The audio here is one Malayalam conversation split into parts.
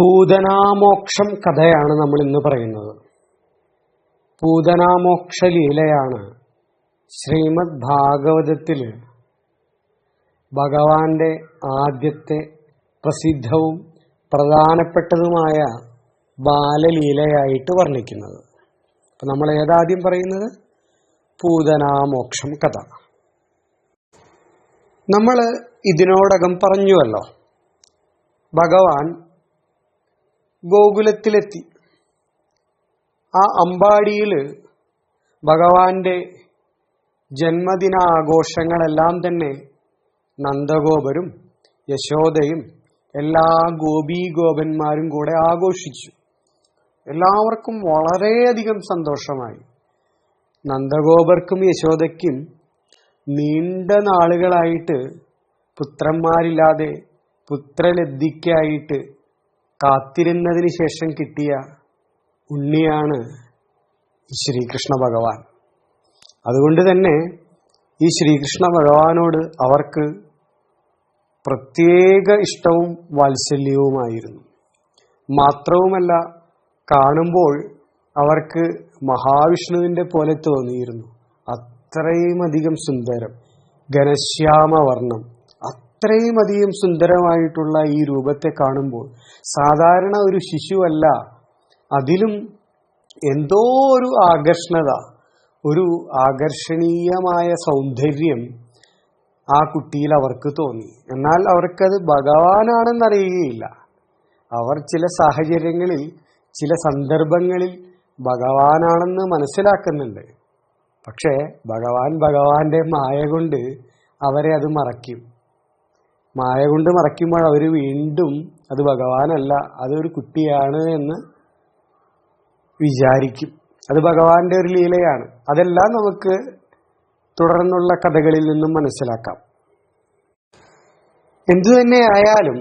പൂതനാമോക്ഷം കഥയാണ് നമ്മൾ ഇന്ന് പറയുന്നത്. പൂതനാമോക്ഷ ലീലയാണ് ശ്രീമദ് ഭാഗവതത്തിൽ ഭഗവാന്റെ ആദ്യത്തെ പ്രസിദ്ധവും പ്രധാനപ്പെട്ടതുമായ ബാലലീലയായിട്ട് വർണിക്കുന്നത്. നമ്മൾ ഏതാദ്യം പറയുന്നത്? പൂതനാമോക്ഷം കഥ. നമ്മൾ ഇതിനോടകം പറഞ്ഞുവല്ലോ. ഭഗവാൻ ഗോകുലത്തിലെത്തി. ആ അമ്പാടിയിൽ ഭഗവാന്റെ ജന്മദിനാഘോഷങ്ങളെല്ലാം തന്നെ നന്ദഗോപരും യശോദയും എല്ലാ ഗോപീഗോപന്മാരും കൂടെ ആഘോഷിച്ചു. എല്ലാവർക്കും വളരെയധികം സന്തോഷമായി. നന്ദഗോപർക്കും യശോദയ്ക്കും നീണ്ട നാളുകളായിട്ട് പുത്രന്മാരില്ലാതെ പുത്രലബ്ധിക്കായിട്ട് കാത്തിരുന്നതിന് ശേഷം കിട്ടിയ ഉണ്ണിയാണ് ശ്രീകൃഷ്ണ ഭഗവാൻ. അതുകൊണ്ട് തന്നെ ഈ ശ്രീകൃഷ്ണ ഭഗവാനോട് അവർക്ക് പ്രത്യേക ഇഷ്ടവും വാത്സല്യവുമായിരുന്നു. മാത്രവുമല്ല കാണുമ്പോൾ അവർക്ക് മഹാവിഷ്ണുവിന്റെ പോലെ തോന്നിയിരുന്നു. അത്രയും അധികം സുന്ദരം. ഘനശ്യാമവർണം അത്രയും അധികം സുന്ദരമായിട്ടുള്ള ഈ രൂപത്തെ കാണുമ്പോൾ സാധാരണ ഒരു ശിശുവല്ല. അതിലും എന്തോ ഒരു ആകർഷണത ഒരു ആകർഷണീയമായ സൗന്ദര്യം ആ കുട്ടിയിൽ അവർക്ക് തോന്നി. എന്നാൽ അവർക്കത് ഭഗവാനാണെന്നറിയുകയില്ല. അവർ ചില സാഹചര്യങ്ങളിൽ ചില സന്ദർഭങ്ങളിൽ ഭഗവാനാണെന്ന് മനസ്സിലാക്കുന്നുണ്ട്. പക്ഷേ ഭഗവാൻ ഭഗവാന്റെ മായ കൊണ്ട് അവരെ അത് മറയ്ക്കും. മായ കൊണ്ട് മറയ്ക്കുമ്പോൾ അവർ വീണ്ടും അത് ഭഗവാനല്ല അതൊരു കുട്ടിയാണ് എന്ന് വിചാരിക്കും. അത് ഭഗവാന്റെ ഒരു ലീലയാണ്. അതെല്ലാം നമുക്ക് തുടർന്നുള്ള കഥകളിൽ നിന്നും മനസ്സിലാക്കാം. എന്തു തന്നെ ആയാലും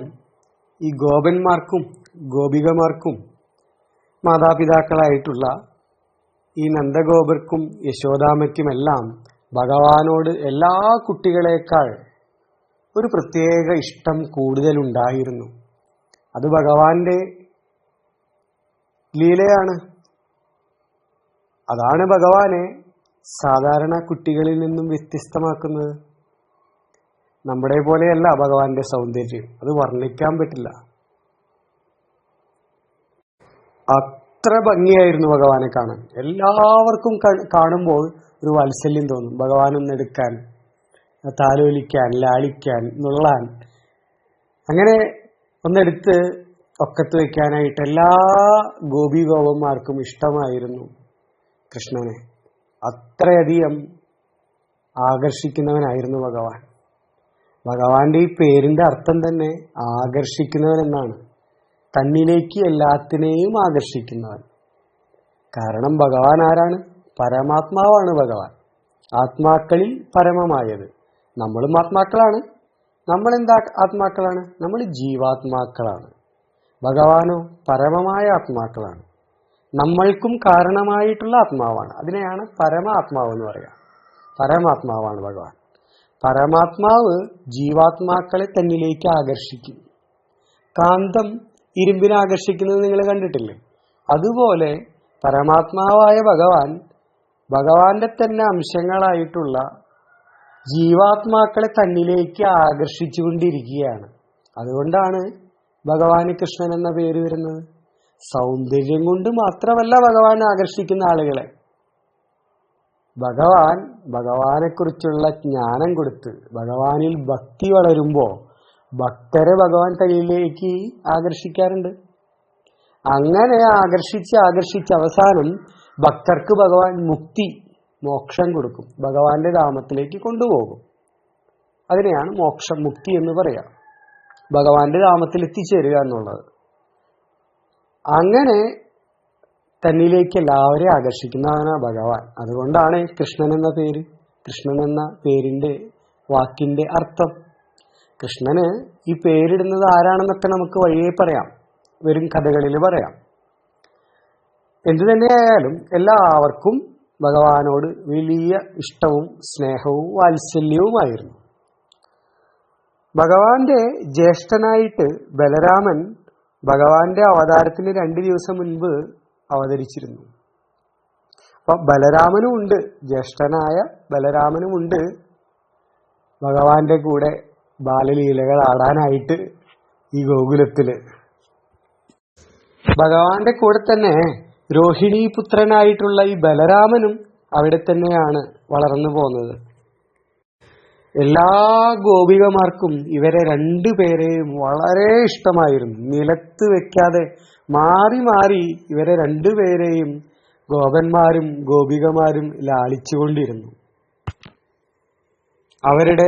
ഈ ഗോപന്മാർക്കും ഗോപികമാർക്കും മാതാപിതാക്കളായിട്ടുള്ള ഈ നന്ദഗോപർക്കും യശോദാമയ്ക്കുമെല്ലാം ഭഗവാനോട് എല്ലാ കുട്ടികളെക്കാൾ ഒരു പ്രത്യേക ഇഷ്ടം കൂടുതലുണ്ടായിരുന്നു. അത് ഭഗവാന്റെ ലീലയാണ്. അതാണ് ഭഗവാനെ സാധാരണ കുട്ടികളിൽ നിന്നും വ്യത്യസ്തമാക്കുന്നത്. നമ്മുടെ പോലെയല്ല ഭഗവാന്റെ സൗന്ദര്യം. അത് വർണിക്കാൻ പറ്റില്ല. അത്ര ഭംഗിയായിരുന്നു ഭഗവാനെ കാണാൻ. എല്ലാവർക്കും കാണുമ്പോൾ ഒരു വാത്സല്യം തോന്നും ഭഗവാൻ ഒന്നെടുക്കാൻ താലോലിക്കാൻ ലാളിക്കാൻ നുള്ളാൻ. അങ്ങനെ ഒന്നെടുത്ത് ഒക്കത്ത് വയ്ക്കാനായിട്ട് എല്ലാ ഗോപി ഗോപന്മാർക്കും ഇഷ്ടമായിരുന്നു കൃഷ്ണനെ. അത്രയധികം ആകർഷിക്കുന്നവനായിരുന്നു ഭഗവാൻ. ഭഗവാന്റെ ഈ പേരിന്റെ അർത്ഥം തന്നെ ആകർഷിക്കുന്നവൻ എന്നാണ് തന്നിലേക്ക് എല്ലാത്തിനെയും ആകർഷിക്കുന്നവൻ. കാരണം ഭഗവാൻ ആരാണ്? പരമാത്മാവാണ് ഭഗവാൻ. ആത്മാക്കളിൽ പരമമായത്. നമ്മളും ആത്മാക്കളാണ്. നമ്മൾ എന്താ ആത്മാക്കളാണ്? നമ്മൾ ജീവാത്മാക്കളാണ്. ഭഗവാനോ പരമമായ ആത്മാക്കളാണ്. നമ്മൾക്കും കാരണമായിട്ടുള്ള ആത്മാവാണ്. അതിനെയാണ് പരമാത്മാവ് എന്ന് പറയുക പരമാത്മാവാണ് ഭഗവാൻ. പരമാത്മാവ് ജീവാത്മാക്കളെ തന്നിലേക്ക് ആകർഷിക്കും. കാന്തം ഇരുമ്പിനെ ആകർഷിക്കുന്നത് നിങ്ങൾ കണ്ടിട്ടില്ലേ? അതുപോലെ പരമാത്മാവായ ഭഗവാൻ ഭഗവാന്റെ തന്നെ അംശങ്ങളായിട്ടുള്ള ജീവാത്മാക്കളെ തന്നിലേക്ക് ആകർഷിച്ചുകൊണ്ടിരിക്കുകയാണ്. അതുകൊണ്ടാണ് ഭഗവാന് കൃഷ്ണൻ എന്ന പേര് വരുന്നത്. സൗന്ദര്യം കൊണ്ട് മാത്രമല്ല ഭഗവാൻ ആകർഷിക്കുന്ന ആളുകളെ. ഭഗവാൻ ഭഗവാനെ കുറിച്ചുള്ള ജ്ഞാനം കൊടുത്ത് ഭഗവാനിൽ ഭക്തി വളരുമ്പോ ഭക്തരെ ഭഗവാൻ തന്നിലേക്ക് ആകർഷിക്കാറുണ്ട്. അങ്ങനെ ആകർഷിച്ച് ആകർഷിച്ച് അവസാനം ഭക്തർക്ക് ഭഗവാൻ മുക്തി മോക്ഷം കൊടുക്കും. ഭഗവാന്റെ ധാമത്തിലേക്ക് കൊണ്ടുപോകും. അതിനെയാണ് മോക്ഷം മുക്തി എന്ന് പറയാം. ഭഗവാന്റെ ധാമത്തിൽ എത്തിച്ചേരുക എന്നുള്ളത്. അങ്ങനെ തന്നിലേക്ക് എല്ലാവരെയും ആകർഷിക്കുന്നതാണ് ഭഗവാൻ. അതുകൊണ്ടാണ് കൃഷ്ണൻ എന്ന പേര്. കൃഷ്ണൻ എന്ന പേരിന്റെ വാക്കിന്റെ അർത്ഥം. കൃഷ്ണന് ഈ പേരിടുന്നത് ആരാണെന്നൊക്കെ നമുക്ക് വഴിയെ പറയാം. വരും കഥകളിൽ പറയാം. എന്തു തന്നെയായാലും എല്ലാവർക്കും ഭഗവാനോട് വലിയ ഇഷ്ടവും സ്നേഹവും വാത്സല്യവുമായിരുന്നു. ഭഗവാന്റെ ജ്യേഷ്ഠനായിട്ട് ബലരാമൻ ഭഗവാന്റെ അവതാരത്തിന് രണ്ട് ദിവസം മുൻപ് അവതരിച്ചിരുന്നു. അപ്പൊ ബലരാമനും ഉണ്ട് ജ്യേഷ്ഠനായ ബലരാമനും ഉണ്ട്. ഭഗവാന്റെ കൂടെ ബാലലീലകൾ ആടാനായിട്ട് ഈ ഗോകുലത്തിൽ. ഭഗവാന്റെ കൂടെ തന്നെ രോഹിണി പുത്രനായിട്ടുള്ള ഈ ബലരാമനും അവിടെ തന്നെയാണ് വളർന്നു പോകുന്നത്. എല്ലാ ഗോപികമാർക്കും ഇവരെ രണ്ടുപേരെയും വളരെ ഇഷ്ടമായിരുന്നു. നിലത്ത് വെക്കാതെ മാറി മാറി ഇവരെ രണ്ടുപേരെയും ഗോപന്മാരും ഗോപികമാരും ലാളിച്ചുകൊണ്ടിരുന്നു. അവരുടെ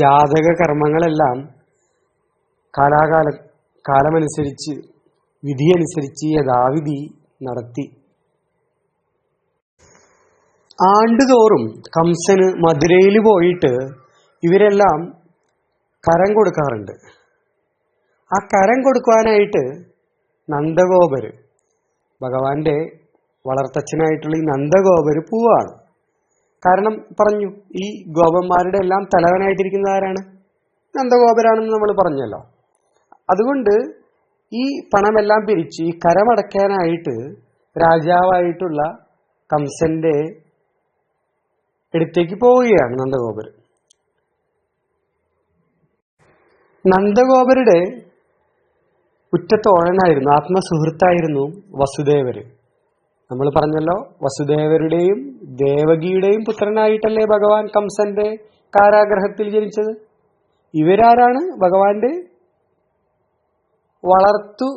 ജാതക കർമ്മങ്ങളെല്ലാം കാലാകാല കാലമനുസരിച്ച് വിധിയനുസരിച്ച് യഥാവിധി നടത്തി. ആണ്ടുതോറും കംസന് മധുരയിൽ പോയിട്ട് ഇവരെല്ലാം കരം കൊടുക്കാറുണ്ട്. ആ കരം കൊടുക്കുവാനായിട്ട് നന്ദഗോപര് ഭഗവാന്റെ വളർത്തച്ഛനായിട്ടുള്ള ഈ നന്ദഗോപര് പൂവാണ്. കാരണം പറഞ്ഞു ഈ ഗോപന്മാരുടെ എല്ലാം തലവനായിട്ടിരിക്കുന്നത് ആരാണ്? നന്ദഗോപരാണെന്ന് നമ്മൾ പറഞ്ഞല്ലോ. അതുകൊണ്ട് ഈ പണമെല്ലാം പിരിച്ച് ഈ കരമടക്കാനായിട്ട് രാജാവായിട്ടുള്ള കംസന്റെ അടുത്തേക്ക് പോവുകയാണ് നന്ദഗോപുരൻ നന്ദഗോപരുടെ ഉറ്റത്തോഴനായിരുന്നു ആത്മസുഹൃത്തായിരുന്നു വസുദേവര്. നമ്മൾ പറഞ്ഞല്ലോ വസുദേവരുടെയും ദേവകിയുടെയും പുത്രനായിട്ടല്ലേ ഭഗവാൻ കംസന്റെ കാരാഗ്രഹത്തിൽ ജനിച്ചത്? ഇവരാരാണ് ഭഗവാന്റെ വളർത്തു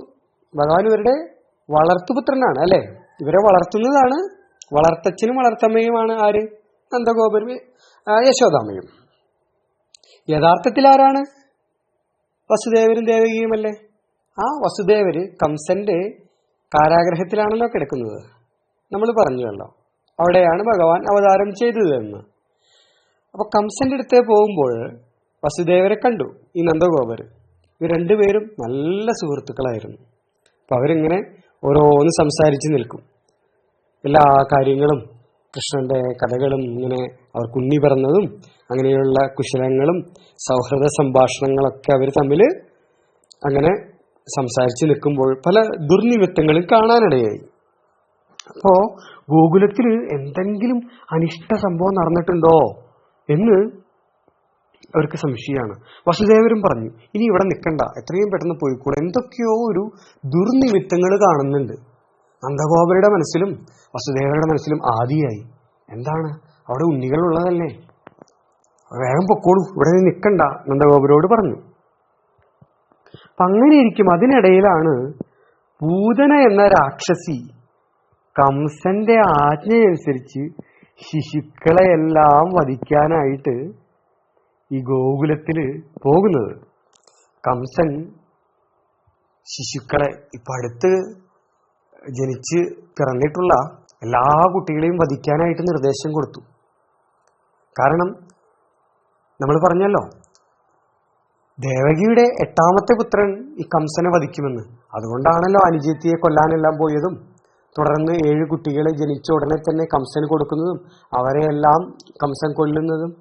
ഭഗവാൻ ഇവരുടെ വളർത്തുപുത്രനാണ് അല്ലെ? ഇവരെ വളർത്തുന്നതാണ് വളർത്തച്ഛനും വളർത്തമ്മയുമാണ് ആര്? നന്ദഗോപരും യശോദാമ്മയും. യഥാർത്ഥത്തിൽ ആരാണ്? വസുദേവരും ദേവകിയുമല്ലേ ആ വസുദേവര് കംസന്റെ കാരാഗ്രഹത്തിലാണല്ലോ കിടക്കുന്നത്. നമ്മൾ പറഞ്ഞുവല്ലോ അവിടെയാണ് ഭഗവാൻ അവതാരം ചെയ്തത് എന്ന്. അപ്പൊ കംസന്റെ അടുത്തേ പോകുമ്പോൾ വസുദേവരെ കണ്ടു ഈ നന്ദഗോപര്. ഇവർ രണ്ടുപേരും നല്ല സുഹൃത്തുക്കളായിരുന്നു. അപ്പം അവരിങ്ങനെ ഓരോന്ന് സംസാരിച്ച് നിൽക്കും. എല്ലാ കാര്യങ്ങളും കൃഷ്ണന്റെ കഥകളും ഇങ്ങനെ അവർ കുഞ്ഞി പറഞ്ഞതും അങ്ങനെയുള്ള കുശലങ്ങളും സൗഹൃദ സംഭാഷണങ്ങളൊക്കെ അവർ തമ്മിൽ അങ്ങനെ സംസാരിച്ച് നിൽക്കുമ്പോൾ പല ദുർനിമിത്തങ്ങളും കാണാനിടയായി. അപ്പോ ഗോകുലത്തിൽ എന്തെങ്കിലും അനിഷ്ട സംഭവം നടന്നിട്ടുണ്ടോ എന്ന് അവർക്ക് സംശയമാണ്. വസുദേവരും പറഞ്ഞു ഇനി ഇവിടെ നിൽക്കണ്ട. എത്രയും പെട്ടെന്ന് പോയിക്കൂടെ? എന്തൊക്കെയോ ഒരു ദുർനിമിത്തങ്ങൾ കാണുന്നുണ്ട്. നന്ദഗോപരുടെ മനസ്സിലും വസുദേവരുടെ മനസ്സിലും ആദിയായി. എന്താണ്? അവിടെ ഉണ്ണികളുള്ളതല്ലേ വേഗം പൊക്കോളൂ. ഇവിടെ നിൽക്കണ്ട നന്ദഗോപരോട് പറഞ്ഞു. അപ്പൊ അങ്ങനെ ഇരിക്കും അതിനിടയിലാണ് പൂതന എന്ന രാക്ഷസി കംസന്റെ ആജ്ഞയനുസരിച്ച് ശിശുക്കളെയെല്ലാം വധിക്കാനായിട്ട് ഈ ഗോകുലത്തിൽ പോകുന്നത്. കംസൻ ശിശുക്കളെ ഇപ്പൊ അടുത്ത് ജനിച്ച് പിറന്നിട്ടുള്ള എല്ലാ കുട്ടികളെയും വധിക്കാനായിട്ട് നിർദ്ദേശം കൊടുത്തു. കാരണം നമ്മൾ പറഞ്ഞല്ലോ ദേവകിയുടെ എട്ടാമത്തെ പുത്രൻ ഈ കംസനെ വധിക്കുമെന്ന്. അതുകൊണ്ടാണല്ലോ അനുജത്തിയെ കൊല്ലാനെല്ലാം പോയതും തുടർന്ന് ഏഴ് കുട്ടികളെ ജനിച്ച ഉടനെ തന്നെ കംസന് കൊടുക്കുന്നതും അവരെയെല്ലാം കംസൻ കൊല്ലുന്നതും.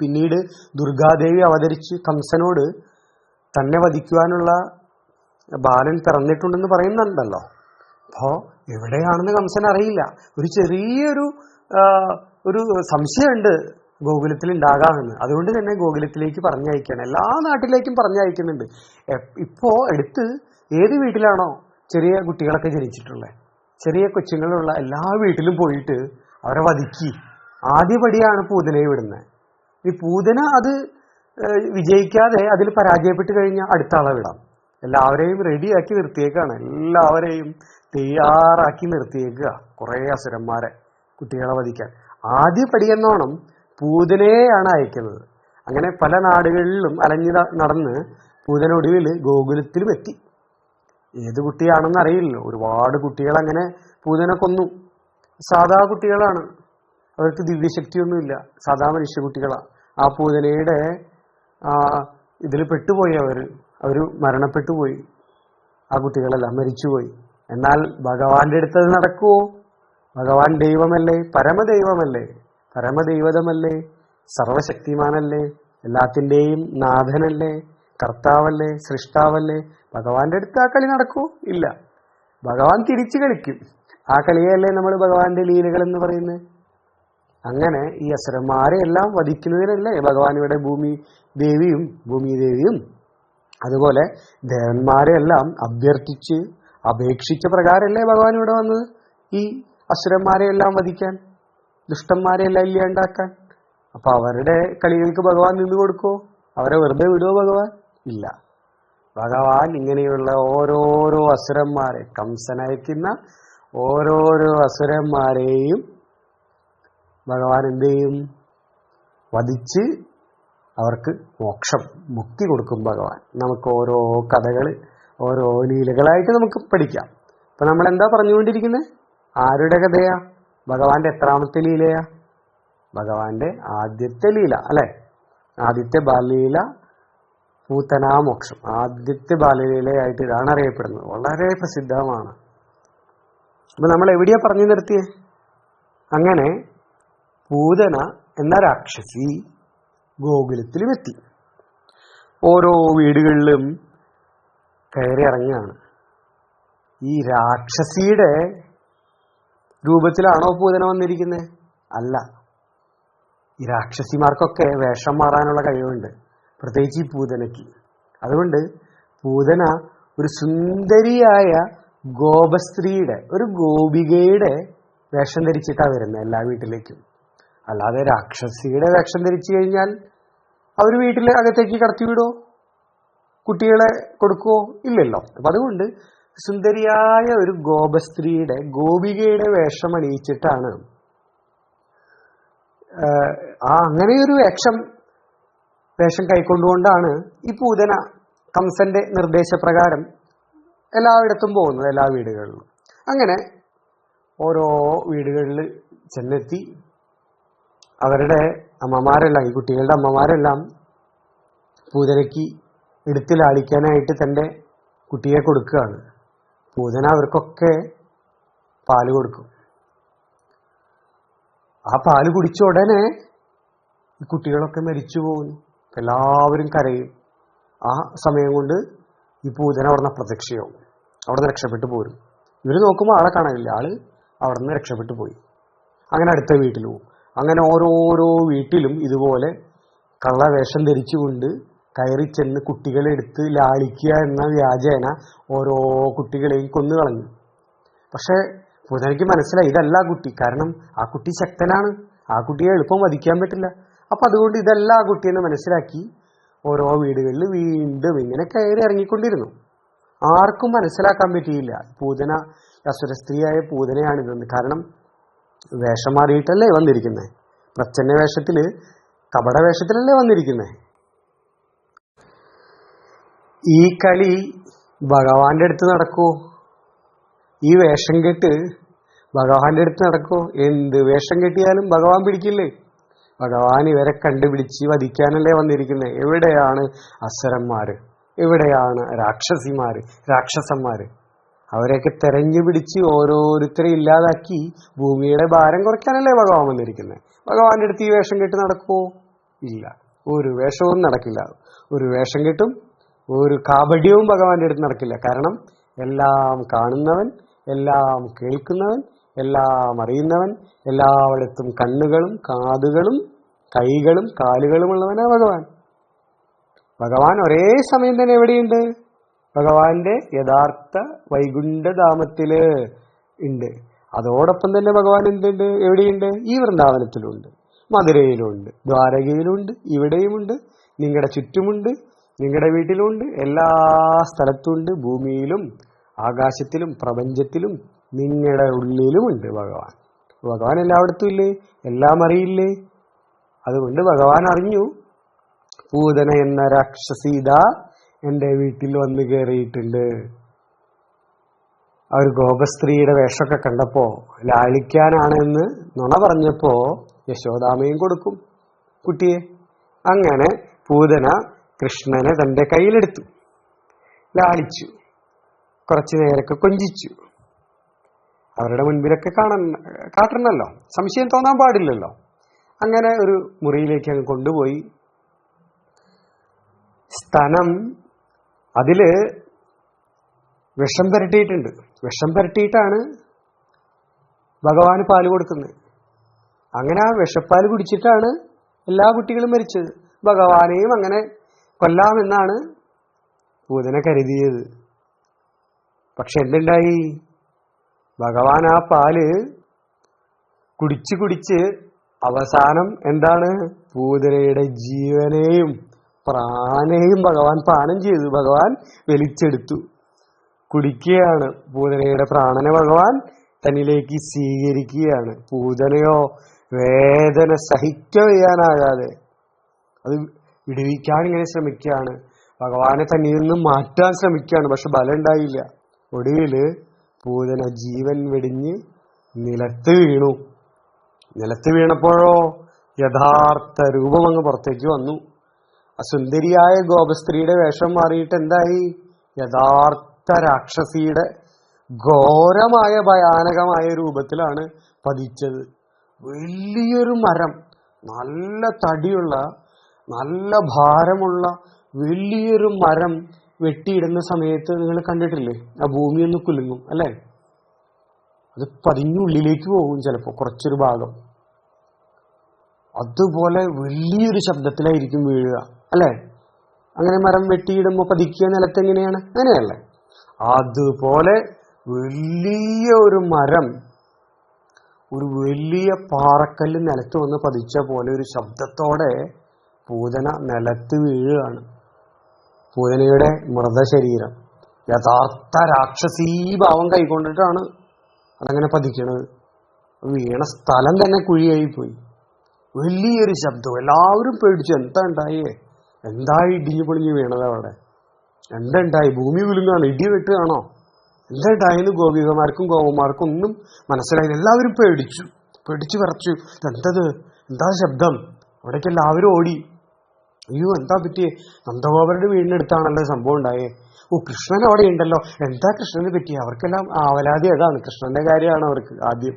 പിന്നീട് ദുർഗാദേവി അവതരിച്ച് കംസനോട് തന്നെ വധിക്കുവാനുള്ള ബാലൻ പിറന്നിട്ടുണ്ടെന്ന് പറയുന്നുണ്ടല്ലോ. അപ്പോ എവിടെയാണെന്ന് കംസൻ അറിയില്ല. ഒരു ചെറിയൊരു ഒരു സംശയമുണ്ട് ഗോകുലത്തിൽ ഉണ്ടാകാമെന്ന്. അതുകൊണ്ട് തന്നെ ഗോകുലത്തിലേക്ക് പറഞ്ഞയക്കുകയാണ്. എല്ലാ നാട്ടിലേക്കും പറഞ്ഞയക്കുന്നുണ്ട്. ഇപ്പോ എടുത്ത് ഏത് വീട്ടിലാണോ ചെറിയ കുട്ടികളൊക്കെ ജനിച്ചിട്ടുള്ളത് ചെറിയ കൊച്ചുങ്ങളുള്ള എല്ലാ വീട്ടിലും പോയിട്ട് അവരെ വധിക്കി. ആദ്യപടിയാണ് പൂതനയെ വിടുന്നത്. ഈ പൂതന അത് വിജയിക്കാതെ അതിൽ പരാജയപ്പെട്ട് കഴിഞ്ഞാൽ അടുത്ത ആളെ വിടാം. എല്ലാവരെയും റെഡിയാക്കി നിർത്തിയേക്കാണ്. എല്ലാവരെയും തയ്യാറാക്കി നിർത്തിയേക്കുക. കുറെ അസുരന്മാരെ കുട്ടികളെ വധിക്കാൻ. ആദ്യ പടിയെന്നോണം പൂതനെയാണ് അയക്കുന്നത്. അങ്ങനെ പല നാടുകളിലും അലഞ്ഞു നടന്ന് പൂതന ഒടുവിൽ ഗോകുലത്തിലും എത്തി. ഏത് കുട്ടിയാണെന്ന് അറിയില്ല ഒരുപാട് കുട്ടികൾ അങ്ങനെ പൂതനെ കൊന്നു. സാധാ കുട്ടികളാണ്. അവർക്ക് ദിവ്യശക്തിയൊന്നുമില്ല. സാധാ മനുഷ്യ കുട്ടികളാണ് ആ പൂതനയുടെ ആ ഇതിൽ പെട്ടുപോയി അവർ അവർ മരണപ്പെട്ടു പോയി ആ കുട്ടികളെല്ലാം മരിച്ചുപോയി. എന്നാൽ ഭഗവാന്റെ അടുത്ത് അത് നടക്കുവോ? ഭഗവാൻ ദൈവമല്ലേ? പരമദൈവമല്ലേ? പരമദൈവതമല്ലേ? സർവശക്തിമാനല്ലേ? എല്ലാത്തിന്റെയും നാഥനല്ലേ? കർത്താവല്ലേ? സൃഷ്ടാവല്ലേ? ഭഗവാന്റെ അടുത്ത് ആ കളി നടക്കൂ ഇല്ല. ഭഗവാൻ തിരിച്ചു കളിക്കും. ആ കളിയല്ലേ നമ്മൾ ഭഗവാന്റെ ലീലകൾ എന്ന് പറയുന്നത്? അങ്ങനെ ഈ അസുരന്മാരെ എല്ലാം വധിക്കുന്നതിനല്ലേ ഭഗവാനിയുടെ ഭൂമി ദേവിയും ഭൂമി ദേവിയും. അതുപോലെ ദേവന്മാരെ എല്ലാം അഭ്യർത്ഥിച്ച് അപേക്ഷിച്ച പ്രകാരമല്ലേ ഭഗവാൻ ഇവിടെ വന്നത്? ഈ അസുരന്മാരെ എല്ലാം വധിക്കാൻ ദുഷ്ടന്മാരെ എല്ലാം ഇല്ലാണ്ടാക്കാൻ. അപ്പൊ അവരുടെ കളികൾക്ക് ഭഗവാൻ നിന്ന് കൊടുക്കോ അവരെ വെറുതെ വിടുവോ ഭഗവാൻ? ഇല്ല. ഭഗവാൻ ഇങ്ങനെയുള്ള ഓരോരോ അസുരന്മാരെ കംസനയക്കുന്ന ഓരോരോ അസുരന്മാരെയും ഭഗവാൻ എന്ത് ചെയ്യും വധിച്ച് അവർക്ക് മോക്ഷം മുക്തി കൊടുക്കും ഭഗവാൻ. നമുക്ക് ഓരോ കഥകൾ ഓരോ ലീലകളായിട്ട് നമുക്ക് പഠിക്കാം. അപ്പൊ നമ്മൾ എന്താ പറഞ്ഞുകൊണ്ടിരിക്കുന്നത് ആരുടെ കഥയാ? ഭഗവാന്റെ എത്രാമത്തെ ലീലയാ? ഭഗവാന്റെ ആദ്യത്തെ ലീല അല്ലെ? ആദ്യത്തെ ബാലലീല പൂത്തനാമോക്ഷം ആദ്യത്തെ ബാലലീലയായിട്ട് ഇതാണ് അറിയപ്പെടുന്നത്. വളരെ പ്രസിദ്ധമാണ്. അപ്പൊ നമ്മൾ എവിടെയാ പറഞ്ഞു നിർത്തിയേ? അങ്ങനെ പൂതന എന്ന രാക്ഷസി ഗോകുലത്തിലും എത്തി ഓരോ വീടുകളിലും കയറി ഇറങ്ങുകയാണ്. ഈ രാക്ഷസിയുടെ രൂപത്തിലാണോ പൂതന വന്നിരിക്കുന്നത് അല്ല. ഈ രാക്ഷസിമാർക്കൊക്കെ വേഷം മാറാനുള്ള കഴിവുണ്ട് പ്രത്യേകിച്ച് ഈ പൂതനയ്ക്ക് അതുകൊണ്ട് പൂതന ഒരു സുന്ദരിയായ ഗോപസ്ത്രീയുടെ ഒരു ഗോപികയുടെ വേഷം ധരിച്ചിട്ടാണ് വരുന്നത് എല്ലാ വീട്ടിലേക്കും. അല്ലാതെ രാക്ഷസിയുടെ വേഷം ധരിച്ചു കഴിഞ്ഞാൽ അവർ വീട്ടിലെ അകത്തേക്ക് കടത്തി വിടോ കുട്ടികളെ കൊടുക്കുവോ? ഇല്ലല്ലോ. അപ്പൊ അതുകൊണ്ട് സുന്ദരിയായ ഒരു ഗോപസ്ത്രീയുടെ ഗോപികയുടെ വേഷം അണിയിച്ചിട്ടാണ് ആ അങ്ങനെയൊരു വേഷം വേഷം കൈക്കൊണ്ടുകൊണ്ടാണ് ഈ പൂതന കംസന്റെ നിർദ്ദേശപ്രകാരം എല്ലായിടത്തും പോകുന്നത് എല്ലാ വീടുകളിലും. അങ്ങനെ ഓരോ വീടുകളിൽ ചെന്നെത്തി അവരുടെ അമ്മമാരെല്ലാം ഈ കുട്ടികളുടെ അമ്മമാരെല്ലാം പൂതനയ്ക്ക് എടുത്ത് ലാളിക്കാനായിട്ട് തന്റെ കുട്ടിയെ കൊടുക്കുകയാണ്. പൂതന അവർക്കൊക്കെ പാൽ കൊടുക്കും. ആ പാൽ കുടിച്ച ഉടനെ ഈ കുട്ടികളൊക്കെ മരിച്ചു പോകുന്നു എല്ലാവരും കരയും. ആ സമയം കൊണ്ട് ഈ പൂതന അവിടെ നിന്ന് അപ്രത്യക്ഷയാവും അവിടെ നിന്ന് രക്ഷപ്പെട്ടു പോരും. ഇവർ നോക്കുമ്പോൾ ആളെ കാണാനില്ല. ആൾ അവിടെ നിന്ന് രക്ഷപ്പെട്ടു പോയി. അങ്ങനെ അടുത്ത വീട്ടിൽ പോകും അങ്ങനെ ഓരോരോ വീട്ടിലും ഇതുപോലെ കള്ളവേഷം ധരിച്ചുകൊണ്ട് കയറി ചെന്ന് കുട്ടികളെ എടുത്ത് ലാളിക്കുക എന്ന വ്യാജേന ഓരോ കുട്ടികളെയും കൊന്നു കളഞ്ഞു. പക്ഷേ പുതനയ്ക്ക് മനസ്സിലായി ഇതല്ല ആ കുട്ടി. കാരണം ആ കുട്ടി ശക്തനാണ്. ആ കുട്ടിയെ എളുപ്പം വധിക്കാൻ പറ്റില്ല. അപ്പൊ അതുകൊണ്ട് ഇതല്ല ആ കുട്ടിയെന്ന് മനസ്സിലാക്കി ഓരോ വീടുകളിൽ വീണ്ടും ഇങ്ങനെ കയറി ഇറങ്ങിക്കൊണ്ടിരുന്നു. ആർക്കും മനസ്സിലാക്കാൻ പറ്റിയില്ല. പൂതന അസുര സ്ത്രീയായ പൂതനയാണിതെന്ന് കാരണം വേഷം മാറിയിട്ടല്ലേ വന്നിരിക്കുന്നത് പ്രച്ഛന്ന വേഷത്തിൽ കപട വേഷത്തിലല്ലേ വന്നിരിക്കുന്നത് ഈ കളി ഭഗവാന്റെ അടുത്ത് നടക്കുവോ ഈ വേഷം കെട്ട് ഭഗവാന്റെ അടുത്ത് നടക്കുവോ എന്ത് വേഷം കെട്ടിയാലും ഭഗവാൻ പിടിക്കില്ലേ? ഭഗവാൻ ഇവരെ കണ്ടുപിടിച്ച് വധിക്കാനല്ലേ വന്നിരിക്കുന്നത് എവിടെയാണ് അസുരന്മാര്? എവിടെയാണ് രാക്ഷസിമാര്? രാക്ഷസന്മാര്? അവരെയൊക്കെ തെരഞ്ഞു പിടിച്ച് ഓരോരുത്തരെ ഇല്ലാതാക്കി ഭൂമിയുടെ ഭാരം കുറയ്ക്കാനല്ലേ ഭഗവാൻ വന്നിരിക്കുന്നത് ഭഗവാന്റെ അടുത്ത് ഈ വേഷം കെട്ട് നടക്കുമോ ഇല്ല. ഒരു വേഷവും നടക്കില്ല. ഒരു വേഷം കെട്ടും ഒരു കാപട്യവും ഭഗവാന്റെ അടുത്ത് നടക്കില്ല. കാരണം എല്ലാം കാണുന്നവൻ എല്ലാം കേൾക്കുന്നവൻ എല്ലാം അറിയുന്നവൻ എല്ലായിടത്തും കണ്ണുകളും കാതുകളും കൈകളും കാലുകളും ഉള്ളവനാ ഭഗവാൻ. ഭഗവാൻ ഒരേ സമയം തന്നെ എവിടെയുണ്ട്? ഭഗവാന്റെ യഥാർത്ഥ വൈകുണ്ഠധാമത്തിൽ ഉണ്ട്. അതോടൊപ്പം തന്നെ ഭഗവാൻ എന്തുണ്ട്? എവിടെയുണ്ട്? ഈ വൃന്ദാവനത്തിലുണ്ട്. മധുരയിലുണ്ട് ദ്വാരകയിലുണ്ട് ഇവിടെയുമുണ്ട് നിങ്ങളുടെ ചുറ്റുമുണ്ട് നിങ്ങളുടെ വീട്ടിലുണ്ട് എല്ലാ സ്ഥലത്തുണ്ട് ഭൂമിയിലും ആകാശത്തിലും പ്രപഞ്ചത്തിലും നിങ്ങളുടെ ഉള്ളിലുമുണ്ട് ഭഗവാൻ. ഭഗവാൻ എല്ലായിടത്തും ഇല്ലേ? എല്ലാം അറിയില്ലേ? അതുകൊണ്ട് ഭഗവാൻ അറിഞ്ഞു. പൂതന എന്ന രാക്ഷസീത എന്റെ വീട്ടിൽ വന്ന് കയറിയിട്ടുണ്ട് ഒരു ഗോപസ്ത്രീയുടെ വേഷമൊക്കെ കണ്ടപ്പോ ലാളിക്കാനാണെന്ന് നുണ പറഞ്ഞപ്പോ യശോദാമയും കൊടുക്കും. കുട്ടിയെ അങ്ങനെ പൂതന കൃഷ്ണനെ തന്റെ കയ്യിലെടുത്തു. ലാളിച്ചു കുറച്ചു നേരൊക്കെ കൊഞ്ചിച്ചു. അവരുടെ മുൻപിലൊക്കെ കാണണ കാട്ടണമല്ലോ. സംശയം തോന്നാൻ പാടില്ലല്ലോ. അങ്ങനെ ഒരു മുറിയിലേക്ക് അങ്ങ് കൊണ്ടുപോയി. സ്തനം അതിൽ വിഷം പുരട്ടിയിട്ടുണ്ട്. വിഷം പുരട്ടിയിട്ടാണ് ഭഗവാന് പാൽ കൊടുക്കുന്നത്. അങ്ങനെ ആ വിഷപ്പാൽ കുടിച്ചിട്ടാണ് എല്ലാ കുട്ടികളും മരിച്ചത്. ഭഗവാനെയും അങ്ങനെ കൊല്ലാമെന്നാണ് പൂതനെ കരുതിയത്. പക്ഷെ എന്തുണ്ടായി? ഭഗവാൻ ആ പാൽ കുടിച്ച് കുടിച്ച് അവസാനം എന്താണ്? പൂതനയുടെ ജീവനെയും പ്രാണനെയും ഭഗവാൻ പാനം ചെയ്തു. ഭഗവാൻ വലിച്ചെടുത്തു. കുടിക്കുകയാണ്. പൂതനയുടെ പ്രാണനെ ഭഗവാൻ തന്നിലേക്ക് സ്വീകരിക്കുകയാണ്. പൂതനയോ വേദന സഹിക്കവയ്യാനാകാതെ അത് വിടുവിക്കാൻ ഇങ്ങനെ ശ്രമിക്കുകയാണ്. ഭഗവാനെ തന്നിൽ നിന്ന് മാറ്റാൻ ശ്രമിക്കുകയാണ് പക്ഷെ ബലം ഉണ്ടായില്ല. ഒടുവിൽ പൂതന ജീവൻ വെടിഞ്ഞ് നിലത്ത് വീണു. നിലത്ത് വീണപ്പോഴോ യഥാർത്ഥ രൂപം അങ്ങ് പുറത്തേക്ക് വന്നു. സുന്ദരിയായ ഗോപസ്ത്രീയുടെ വേഷം മാറിയിട്ട് എന്തായി? യഥാർത്ഥ രാക്ഷസിയുടെ ഘോരമായ ഭയാനകമായ രൂപത്തിലാണ് പതിച്ചത്. വലിയൊരു മരം നല്ല തടിയുള്ള നല്ല ഭാരമുള്ള വലിയൊരു മരം വെട്ടിയിടുന്ന സമയത്ത് നിങ്ങൾ കണ്ടിട്ടില്ലേ? ആ ഭൂമി ഒന്ന് കുലുങ്ങും അല്ലേ? അത് പതിഞ്ഞുള്ളിലേക്ക് പോകും ചിലപ്പോൾ കുറച്ചൊരു ഭാഗം. അതുപോലെ വലിയൊരു ശബ്ദത്തിലായിരിക്കും വീഴുക. അല്ലേ? അങ്ങനെ മരം വെട്ടിയിടുമ്പോൾ പതിക്കുക നിലത്ത് എങ്ങനെയാണ്? അങ്ങനെയല്ലേ? അതുപോലെ വലിയ ഒരു മരം ഒരു വലിയ പാറക്കല്ല് നിലത്ത് വന്ന് പതിച്ച പോലെ ഒരു ശബ്ദത്തോടെ പൂതന നിലത്ത് വീഴുകയാണ്. പൂതനയുടെ മൃതശരീരം. യഥാർത്ഥ രാക്ഷസീ ഭാവം കൈക്കൊണ്ടിട്ടാണ് അതങ്ങനെ പതിക്കണത്. വീണ സ്ഥലം തന്നെ കുഴിയായി പോയി വലിയൊരു ശബ്ദം. എല്ലാവരും പേടിച്ചു. എന്താ ഉണ്ടായേ? എന്താ ഇടിഞ്ഞു പൊളിഞ്ഞു വീണത് അവിടെ. എന്തുണ്ടായി ഭൂമി വിളുങ്ങാണ്. ഇടി വെട്ടുകയാണോ? എന്താ ഉണ്ടായെന്ന് ഗോപികമാർക്കും ഗോപന്മാർക്കും ഒന്നും മനസ്സിലായില്ല. എല്ലാവരും പേടിച്ചു. പേടിച്ചു പറച്ചു എന്തത് എന്താ ശബ്ദം? അവിടേക്ക് എല്ലാവരും ഓടി. അയ്യോ എന്താ പറ്റിയേ? നന്ദഗോപരുടെ വീടിനടുത്താണല്ലോ സംഭവം ഉണ്ടായേ. ഓ കൃഷ്ണൻ അവിടെ ഉണ്ടല്ലോ. എന്താ കൃഷ്ണനെ പറ്റിയേ? അവർക്കെല്ലാം ആവലാതി അതാണ്. കൃഷ്ണന്റെ കാര്യമാണ് അവർക്ക് ആദ്യം.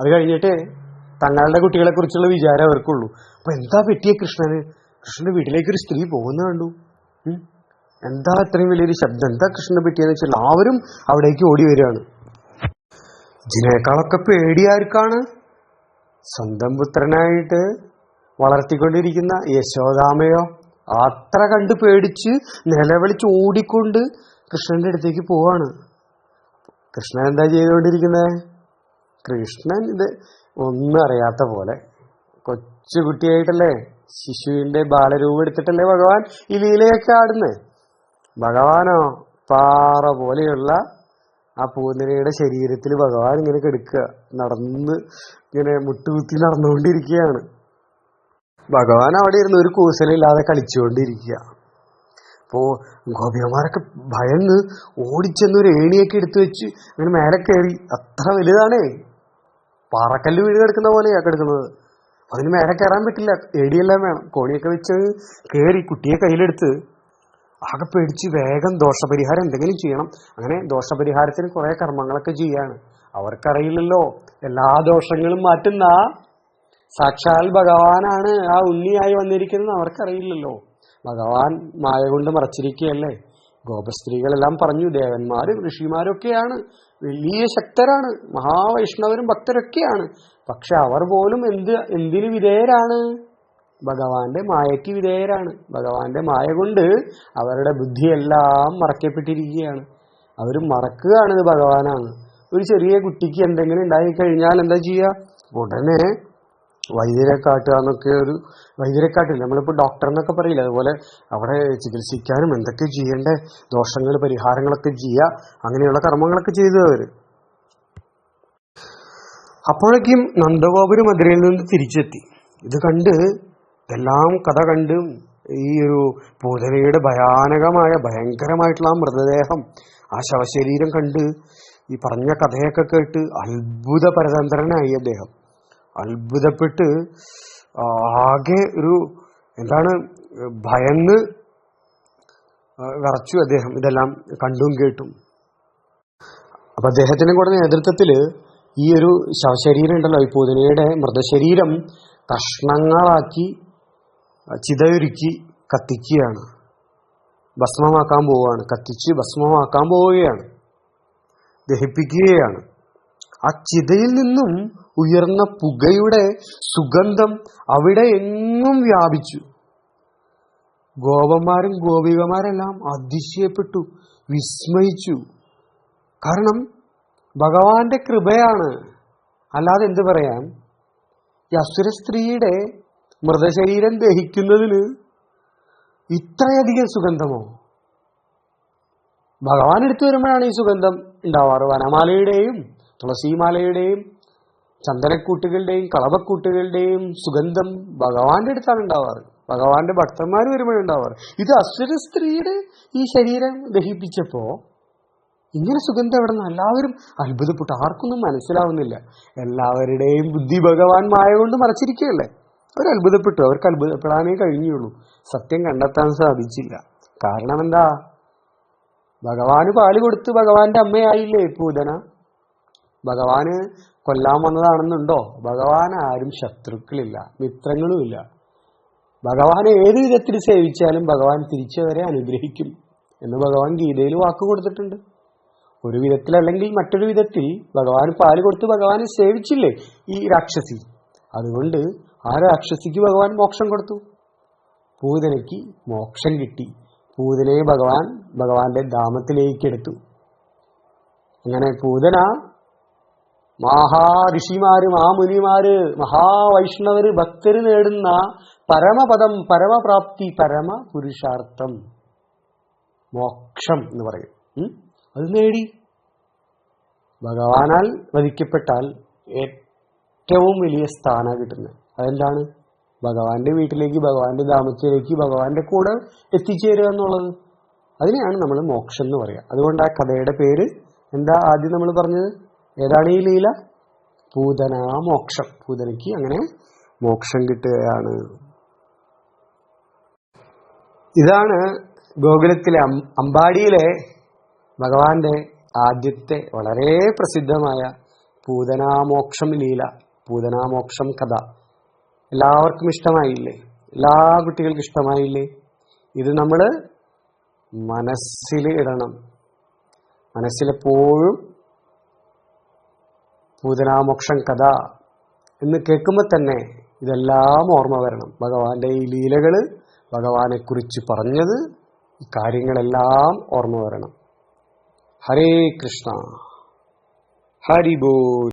അത് കഴിഞ്ഞിട്ട് തങ്ങളുടെ കുട്ടികളെ കുറിച്ചുള്ള വിചാരം അവർക്കുള്ളൂ. അപ്പൊ എന്താ പറ്റിയ കൃഷ്ണന്? കൃഷ്ണന്റെ വീട്ടിലേക്ക് ഒരു സ്ത്രീ പോകുന്ന കണ്ടു. എന്താ അത്രയും വലിയൊരു ശബ്ദം? എന്താ കൃഷ്ണനെ പറ്റിയെന്ന് വെച്ചാൽ എല്ലാവരും അവിടേക്ക് ഓടി വരികയാണ്. ഇതിനേക്കാളൊക്കെ പേടിയാർക്കാണ്? സ്വന്തം പുത്രനായിട്ട് വളർത്തിക്കൊണ്ടിരിക്കുന്ന യശോദാമയോ അത്ര കണ്ട് പേടിച്ച് നിലവിളിച്ച് ഓടിക്കൊണ്ട് കൃഷ്ണന്റെ അടുത്തേക്ക് പോവാണ്. കൃഷ്ണൻ എന്താ ചെയ്തുകൊണ്ടിരിക്കുന്നത് കൃഷ്ണൻ ഇത് ഒന്നും അറിയാത്ത പോലെ കൊച്ചുകുട്ടിയായിട്ടല്ലേ ശിശുവിന്റെ ബാലരൂപം എടുത്തിട്ടല്ലേ ഭഗവാൻ ഈ ലീലയൊക്കെ ആടുന്നേ? ഭഗവാനോ? പാറ പോലെയുള്ള ആ പൂന്തനയുടെ ശരീരത്തിൽ ഭഗവാൻ ഇങ്ങനെ കിടക്കുക നടന്ന് ഇങ്ങനെ മുട്ടുകുത്തി നടന്നുകൊണ്ടിരിക്കുകയാണ്. ഭഗവാൻ അവിടെ ഇരുന്ന് ഒരു കൂസലില്ലാതെ കളിച്ചുകൊണ്ടിരിക്കുക. അപ്പോ ഗോപിയന്മാരൊക്കെ ഭയന്ന് ഓടിച്ചെന്ന് ഒരു ഏണിയൊക്കെ എടുത്തു വെച്ച് അങ്ങനെ മേലെ കയറി. അത്ര വലുതാണേ. പാറക്കല്ല് വീട് കിടക്കുന്ന പോലെയാ കിടക്കുന്നത്. അതിന് മേലെ കയറാൻ പറ്റില്ല. ഏടിയെല്ലാം വേണം. കോണിയൊക്കെ വെച്ച് കയറി കുട്ടിയെ കയ്യിലെടുത്ത് ആകെ പേടിച്ച് വേഗം ദോഷപരിഹാരം എന്തെങ്കിലും ചെയ്യണം. അങ്ങനെ ദോഷപരിഹാരത്തിന് കുറെ കർമ്മങ്ങളൊക്കെ ചെയ്യാണ്. അവർക്കറിയില്ലല്ലോ. എല്ലാ ദോഷങ്ങളും മാറ്റുന്ന സാക്ഷാൽ ഭഗവാനാണ് ആ ഉണ്ണിയായി വന്നിരിക്കുന്നത്. അവർക്കറിയില്ലല്ലോ. ഭഗവാൻ മായ കൊണ്ട് മറച്ചിരിക്കുകയല്ലേ? ഗോപസ്ത്രീകളെല്ലാം പറഞ്ഞു. ദേവന്മാരും ഋഷിമാരും ഒക്കെയാണ്. വലിയ ശക്തരാണ്. മഹാവൈഷ്ണവരും ഭക്തരൊക്കെയാണ്. പക്ഷെ അവർ പോലും എന്ത് എന്തിനു വിധേയരാണ്? ഭഗവാന്റെ മായയ്ക്ക് വിധേയരാണ്. ഭഗവാന്റെ മായ കൊണ്ട് അവരുടെ ബുദ്ധിയെല്ലാം മറക്കപ്പെട്ടിരിക്കുകയാണ്. അവർ മറക്കുകയാണിത് ഭഗവാനാണ്. ഒരു ചെറിയ കുട്ടിക്ക് എന്തെങ്കിലും ഉണ്ടായി കഴിഞ്ഞാൽ എന്താ ചെയ്യുക? ഉടനെ വൈദ്യരെ കാട്ടുക എന്നൊക്കെ ഒരു വൈദ്യരെ കാട്ടില്ല. നമ്മളിപ്പോൾ ഡോക്ടർ എന്നൊക്കെ പറയില്ല അതുപോലെ അവിടെ ചികിത്സിക്കാനും എന്തൊക്കെ ചെയ്യേണ്ട ദോഷങ്ങൾ പരിഹാരങ്ങളൊക്കെ ചെയ്യുക അങ്ങനെയുള്ള കർമ്മങ്ങളൊക്കെ ചെയ്തു അവർ അപ്പോഴേക്കും നന്ദഗോപുരം മധുരയിൽ നിന്ന് തിരിച്ചെത്തി. ഇത് കണ്ട് എല്ലാം കഥ കണ്ട് ഈ ഒരു പൂതനയുടെ ഭയാനകമായ ഭയങ്കരമായിട്ടുള്ള ആ മൃതദേഹം ആ ശവശരീരം കണ്ട് ഈ പറഞ്ഞ കഥയൊക്കെ കേട്ട് അത്ഭുത പരതന്ത്രനായി അദ്ദേഹം. അത്ഭുതപ്പെട്ട് ആകെ ഒരു എന്താണ് ഭയന്ന് വിറച്ചു അദ്ദേഹം. ഇതെല്ലാം കണ്ടും കേട്ടും. അപ്പൊ അദ്ദേഹത്തിന്റെ കൂടെ നേതൃത്വത്തിൽ ഈ ഒരു ശവശരീരം ഉണ്ടല്ലോ ഈ പൂതനയുടെ മൃതശരീരം കഷ്ണങ്ങളാക്കി ചിതയൊരുക്കി കത്തിക്കുകയാണ്. ഭസ്മമാക്കാൻ പോവുകയാണ്. കത്തിച്ച് ഭസ്മമാക്കാൻ പോവുകയാണ്. ദഹിപ്പിക്കുകയാണ്. ആ ചിതയിൽ നിന്നും ഉയർന്ന പുകയുടെ സുഗന്ധം അവിടെ എങ്ങും വ്യാപിച്ചു. ഗോപന്മാരും ഗോപികമാരെല്ലാം അതിശയപ്പെട്ടു വിസ്മയിച്ചു. കാരണം ഭഗവാന്റെ കൃപയാണ്. അല്ലാതെ എന്ത് പറയാം? ഈ അസുര സ്ത്രീയുടെ മൃതശരീരം ദഹിക്കുന്നതിന് ഇത്രയധികം സുഗന്ധമോ? ഭഗവാൻ എടുത്തു വരുമ്പോഴാണ് ഈ സുഗന്ധം ഉണ്ടാവാറ്. വനമാലയുടെയും തുളസിമാലയുടെയും ചന്ദനക്കൂട്ടുകളുടെയും കളവക്കൂട്ടുകളുടെയും സുഗന്ധം ഭഗവാന്റെ അടുത്താണ് ഉണ്ടാവാറ്. ഭഗവാന്റെ ഭക്തന്മാർ വരുമ്പോഴുണ്ടാവാറ് ഇത് അസുര സ്ത്രീയുടെ ഈ ശരീരം ദഹിപ്പിച്ചപ്പോ ഇങ്ങനെ സുഗന്ധം എവിടെ നിന്ന് എല്ലാവരും അത്ഭുതപ്പെട്ടു. ആർക്കൊന്നും മനസ്സിലാവുന്നില്ല. എല്ലാവരുടെയും ബുദ്ധി ഭഗവാൻ മായ കൊണ്ട് മറച്ചിരിക്കുകയല്ലേ? അവർ അത്ഭുതപ്പെട്ടു. അവർക്ക് അത്ഭുതപ്പെടാനേ കഴിഞ്ഞുള്ളൂ. സത്യം കണ്ടെത്താൻ സാധിച്ചില്ല. കാരണം എന്താ? ഭഗവാന് പാൽ കൊടുത്ത് ഭഗവാന്റെ അമ്മയായില്ലേ പൂതന? ഭഗവാന് കൊല്ലാൻ വന്നതാണെന്നുണ്ടോ? ഭഗവാൻ ആരും ശത്രുക്കളില്ല മിത്രങ്ങളുമില്ല. ഭഗവാനെ ഏത് വിധത്തിൽ സേവിച്ചാലും ഭഗവാൻ തിരിച്ചവരെ അനുഗ്രഹിക്കും എന്ന് ഭഗവാൻ ഗീതയിൽ വാക്ക് കൊടുത്തിട്ടുണ്ട്. ഒരു വിധത്തിൽ അല്ലെങ്കിൽ മറ്റൊരു വിധത്തിൽ ഭഗവാൻ പാൽ കൊടുത്ത് ഭഗവാനെ സേവിച്ചില്ലേ? ഈ രാക്ഷസി. അതുകൊണ്ട് ആ രാക്ഷസിക്ക് ഭഗവാൻ മോക്ഷം കൊടുത്തു. പൂതനയ്ക്ക് മോക്ഷം കിട്ടി. പൂതനയെ ഭഗവാൻ ഭഗവാന്റെ ധാമത്തിലേക്ക് എടുത്തു. അങ്ങനെ പൂതന മഹാഋഷിമാര് മഹാമുനിമാര് മഹാവൈഷ്ണവര് ഭക്തര് നേടുന്ന പരമപദം പരമപ്രാപ്തി പരമ പുരുഷാർത്ഥം മോക്ഷം എന്ന് പറയും. അത് നേടി. ഭഗവാനാൽ വധിക്കപ്പെട്ടാൽ ഏറ്റവും വലിയ സ്ഥാനം കിട്ടുന്നത്. അതെന്താണ്? ഭഗവാന്റെ വീട്ടിലേക്ക് ഭഗവാന്റെ ധാമത്തിലേക്ക് ഭഗവാന്റെ കൂടെ എത്തിച്ചേരുക എന്നുള്ളത്. അതിനെയാണ് നമ്മൾ മോക്ഷം എന്ന് പറയുക. അതുകൊണ്ട് ആ കഥയുടെ പേര് എന്താ ആദ്യം നമ്മൾ പറഞ്ഞത്? ഏതാണ് ഈ ലീല? പൂതന മോക്ഷം. പൂതനയ്ക്ക് അങ്ങനെ മോക്ഷം കിട്ടുകയാണ്. ഇതാണ് ഗോകുലത്തിലെ അമ്പാടിയിലെ ഭഗവാന്റെ ആദ്യത്തെ വളരെ പ്രസിദ്ധമായ പൂതനാമോക്ഷം ലീല പൂതനാമോക്ഷം കഥ. എല്ലാവർക്കും ഇഷ്ടമായില്ലേ? എല്ലാ കുട്ടികൾക്കും ഇഷ്ടമായില്ലേ? ഇത് നമ്മൾ മനസ്സിൽ ഇടണം. മനസ്സിലെപ്പോഴും പൂതനാമോക്ഷം കഥ എന്ന് കേൾക്കുമ്പോൾ തന്നെ ഇതെല്ലാം ഓർമ്മ വരണം. ഭഗവാന്റെ ഈ ലീലകൾ ഭഗവാനെ കുറിച്ച് പറഞ്ഞത് ഈ കാര്യങ്ങളെല്ലാം ഓർമ്മ വരണം. ഹരേ കൃഷ്ണ. ഹരി ബോൽ